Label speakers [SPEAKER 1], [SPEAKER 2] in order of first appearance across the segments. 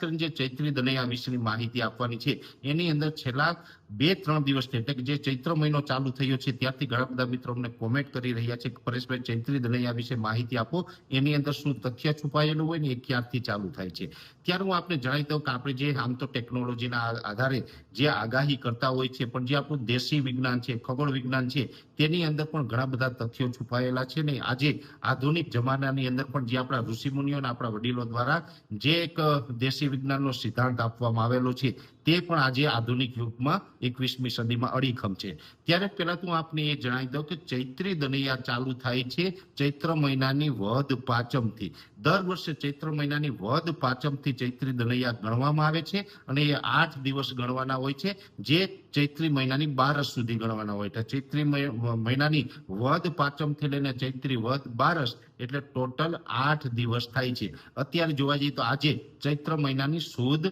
[SPEAKER 1] કરીને જે ચૈત્રી દનૈયા વિશેની માહિતી આપવાની છે એની અંદર છેલ્લા બે ત્રણ દિવસથી એટલે કે જે ચૈત્ર મહિનો ચાલુ થયો છે ત્યારથી ઘણા બધા મિત્રો અમને કોમેન્ટ કરી રહ્યા છે કે પરેશભાઈ ચૈત્રી દનૈયા વિશે માહિતી આપો એની અંદર શું તથ્ય છુપાયેલું હોય ને એ ક્યારથી ચાલુ થાય છે. ત્યારે હું આપને જણાવી દઉં કે આપણે જે આમ તો ટેકનોલોજીના આધારે જે આગાહી કરતા હોય છે પણ જે આપણું દેશી વિજ્ઞાન છે ખગોળ વિજ્ઞાન છે તેની અંદર પણ ઘણા બધા તથ્યો છુપાયેલા છે ને આજે આધુનિક જમાનાની અંદર પણ જે આપણા ઋષિમુનિઓ અને આપણા વડીલો દ્વારા જે એક અ, દેશી વિજ્ઞાનનો સિદ્ધાંત આપવામાં આવેલો છે. તે પણ આજે આધુનિક યુગમાં એકવીસમી સદીમાં અડીખમ છે. ત્યારે પહેલા તો આપને એ જણાવી દઉં કે ચૈત્રી દનૈયા ચાલુ થાય છે ચૈત્ર મહિનાની વધ પાંચમથી. દર વર્ષે ચૈત્ર મહિનાની વધ પાંચમથી ચૈત્રી દનૈયા ગણવામાં આવે છે અને એ આઠ દિવસ ગણવાના હોય છે. જે ચૈત્રી મહિનાની બારસ સુધી ગણવાના હોય. છે ચૈત્રી મહિનાની વધ પાંચમથી લઈને ચૈત્રી વધ બારસ એટલે ટોટલ આઠ દિવસ થાય છે. અત્યારે જોવા જઈએ તો આજે ચૈત્ર મહિનાની સુદ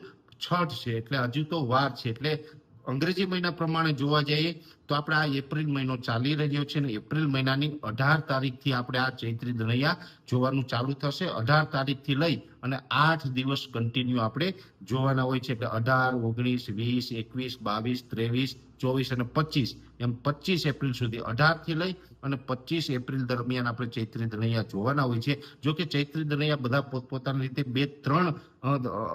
[SPEAKER 1] છઠ છે. એટલે હજુ તો વાર છે. એટલે અંગ્રેજી મહિના પ્રમાણે જોવા જઈએ તો આપણે આ એપ્રિલ મહિનો ચાલી રહ્યો છે અને એપ્રિલ મહિનાની અઢાર તારીખથી આપણે આ ચૈત્રી દણૈયા જોવાનું ચાલુ થશે. અઢાર તારીખથી લઈ અને આઠ દિવસ કન્ટિન્યુ આપણે જોવાના હોય છે. એટલે અઢાર, ઓગણીસ, વીસ, એકવીસ, બાવીસ, ત્રેવીસ, ચોવીસ અને પચીસ. એમ પચીસ એપ્રિલ સુધી અઢારથી લઈ અને પચીસ એપ્રિલ દરમિયાન આપણે ચૈત્રી દનૈયા જોવાના હોય છે. જો કે ચૈત્રી દનૈયા બધા પોતપોતાની રીતે બે, ત્રણ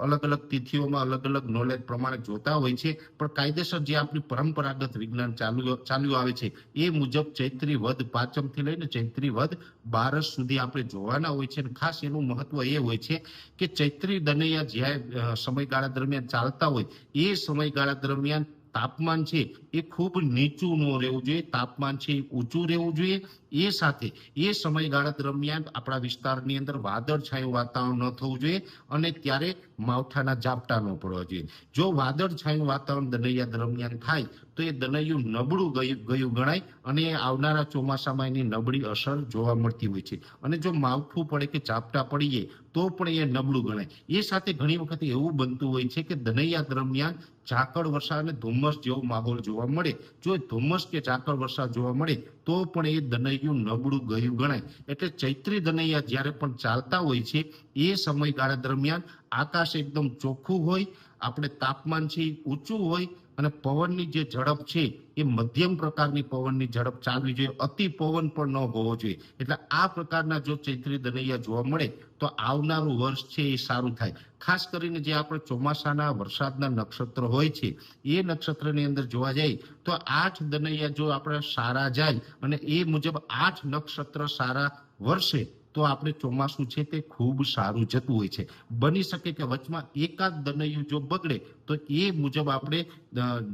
[SPEAKER 1] અલગ અલગ તિથિઓમાં અલગ અલગ નોલેજ પ્રમાણે જોતા હોય છે. પણ કાયદેસર જે આપણી પરંપરાગત વિજ્ઞાન ચાલુ ચાલ્યું આવે છે. એ મુજબ ચૈત્રી વધ પાંચમથી લઈને ચૈત્રી વધ બારસ સુધી આપણે જોવાના હોય છે અને ખાસ એનું મહત્વ એ હોય છે કે ચૈત્રી દનૈયા જ્યારે સમયગાળા દરમિયાન ચાલતા હોય, એ સમયગાળા દરમિયાન તાપમાન છે એ ખૂબ નીચું ન રહેવું જોઈએ, તાપમાન છે એ ઊંચું રહેવું જોઈએ. એ સાથે એ સમયગાળા દરમિયાન આપણા વિસ્તારની અંદર વાદળછાયું વાતાવરણ ન થવું જોઈએ અને ત્યારે માવઠાના ઝાપટા ન પડવા જોઈએ. જો વાદળછાયું વાતાવરણ દનૈયા દરમિયાન થાય, તો એ દનૈયું નબળું ગયું ગયું ગણાય અને આવનારા ચોમાસામાં એની નબળી અસર જોવા મળતી હોય છે. અને જો માવઠું પડે કે ઝાપટા પડીએ, તો પણ એ નબળું ગણાય. એ સાથે ઘણી વખત એવું બનતું હોય છે કે દનૈયા દરમિયાન ઝાકળ વર્ષા અને ધુમ્મસ જેવો માહોલ જોવા મળે. જો ધુમ્મસ કે ઝાકળ વર્ષા જોવા મળે, તો પણ એ દનૈયું નબળું ગયું ગણાય. એટલે ચૈત્રી દનૈયા જ્યારે પણ ચાલતા હોય છે, એ સમયગાળા દરમિયાન આકાશ એકદમ ચોખ્ખું હોય, આપણે તાપમાન છે ઊંચું હોય અને પવનની જે ઝડપ છે, એ મધ્યમ પ્રકારની પવનની ઝડપ ચાલવી જોઈએ. અતિ પવન પણ ન હોવો જોઈએ. એટલે આ પ્રકારના જો ચૈત્રી દનૈયા જોવા મળે, તો આવનારું વર્ષ છે એ સારું થાય. ખાસ કરીને જે આપણે ચોમાસાના વરસાદના નક્ષત્ર હોય છે, એ નક્ષત્રની અંદર જોવા જાય તો આઠ દનૈયા જો આપણે સારા જાય, અને એ મુજબ આઠ નક્ષત્ર સારા વર્ષે તો આપણે ચોમાસું છે તે ખૂબ સારું જતું હોય છે. બની શકે કે વચમાં એકાદ દનૈયું જો બગડે, તો એ મુજબ આપણે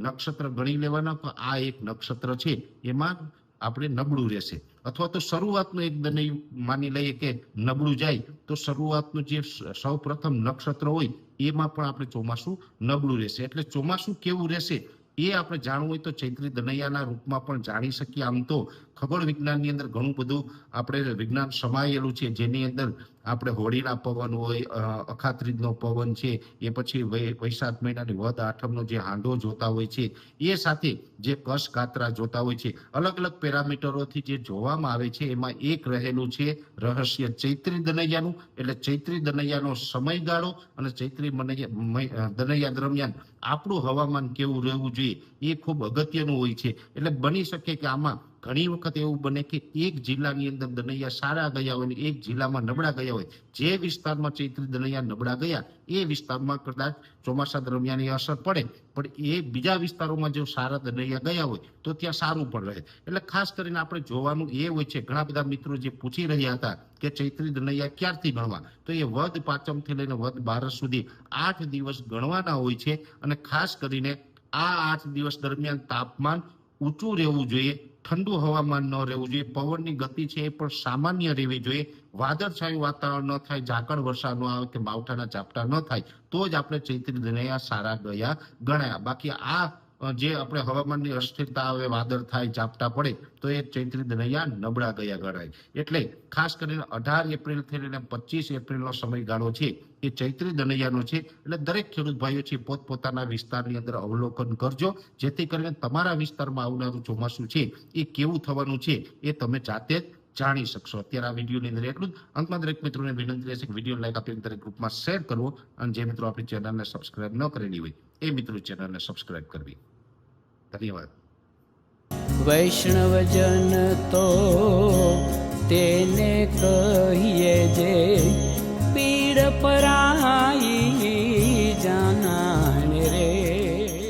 [SPEAKER 1] નક્ષત્ર ગણી લેવાના તો આ એક નક્ષત્ર છે, એમાં આપણે નબળું રહેશે. અથવા તો શરૂઆતનું એક દનૈયું માની લઈએ કે નબળું જાય, તો શરૂઆતનું જે સૌ પ્રથમ નક્ષત્ર હોય, એમાં પણ આપણે ચોમાસું નબળું રહેશે. એટલે ચોમાસું કેવું રહેશે? એ આપણે જાણવું હોય તો ચૈત્રી દનૈયાના રૂપમાં પણ જાણી શકીએ. આમ તો ખગોળ વિજ્ઞાનની અંદર ઘણું બધું આપણે વિજ્ઞાન સમાયેલું છે. જેની અંદર આપણે હોળીના પવન હોય અખાત્રીજનો પવન છે, એ પછી વૈશાખ મહિનાની વધ આઠમનો જે હાંડો જોતા હોય છે, એ સાથે જે કશ કાતરા જોતા હોય છે, અલગ અલગ પેરામીટરોથી જે જોવામાં આવે છે, એમાં એક રહેલું છે રહસ્ય ચૈત્રી દનૈયાનું. એટલે ચૈત્રી દનૈયાનો સમયગાળો અને ચૈત્રી દનૈયા દરમિયાન આપણું હવામાન કેવું રહેવું જોઈએ એ ખૂબ અગત્યનું હોય છે. એટલે બની શકે કે આમાં ઘણી વખત એવું બને કે એક જિલ્લાની અંદર દનૈયા સારા ગયા હોય અને એક જિલ્લામાં નબળા ગયા હોય. જે વિસ્તારમાં ચૈત્રી દનૈયા નબળા ગયા, એ વિસ્તારમાં કદાચ ચોમાસા દરમિયાન અસર પડે. પણ એ બીજા વિસ્તારોમાં જો સારા દનૈયા ગયા હોય, તો ત્યાં સારું પણ રહે. એટલે ખાસ કરીને આપણે જોવાનું એ હોય છે, ઘણા બધા મિત્રો જે પૂછી રહ્યા હતા કે ચૈત્રી દનૈયા ક્યારથી ગણવા તો એ વધ પાંચમથી લઈને વધ બારસ સુધી આઠ દિવસ ગણવાના હોય છે. અને ખાસ કરીને આ આઠ દિવસ દરમિયાન તાપમાન ઊંચું રહેવું જોઈએ, ઠંડુ હવામાન ન રહેવું જોઈએ, પવનની ગતિ છે એ પણ સામાન્ય રહેવી જોઈએ. વાદળછાયું વાતાવરણ ન થાય, ઝાકળ વરસાદ ન આવે કે માવઠાના ઝાપટા ન થાય, તો જ આપણે ચૈત્રી દનૈયા સારા ગયા ગણાયા. બાકી આ જે આપણે હવામાનની અસ્થિરતા આવે, વાદળ થાય, ઝાપટા પડે, તો એ ચૈત્રી દનૈયા નબળા ગયા ગણાય. એટલે ખાસ કરીને અઢાર એપ્રિલથી લઈને પચીસ એપ્રિલનો સમયગાળો છે, એ ચૈત્રી દનૈયાનો છે. એટલે દરેક ખેડૂત ભાઈઓ છે, પોતપોતાના વિસ્તારની અંદર અવલોકન કરજો. જેથી કરીને તમારા વિસ્તારમાં આવનારું ચોમાસું છે, એ કેવું થવાનું છે, એ તમે જાતે જ જાણી શકશો. અત્યારે આ વિડીયોની અંદર એટલું જ. અંતમાં દરેક મિત્રોને વિનંતી રહેશે કે વીડિયો લાઈક આપીને દરેક ગ્રુપમાં શેર કરવો અને જે મિત્રો આપણી ચેનલને સબસ્ક્રાઇબ ન કરેલી હોય, એ મિત્રો ચેનલને સબસ્ક્રાઇબ કરવી. ધન્યવાદ.
[SPEAKER 2] વૈષ્ણવજન તો તેને કહીએ જે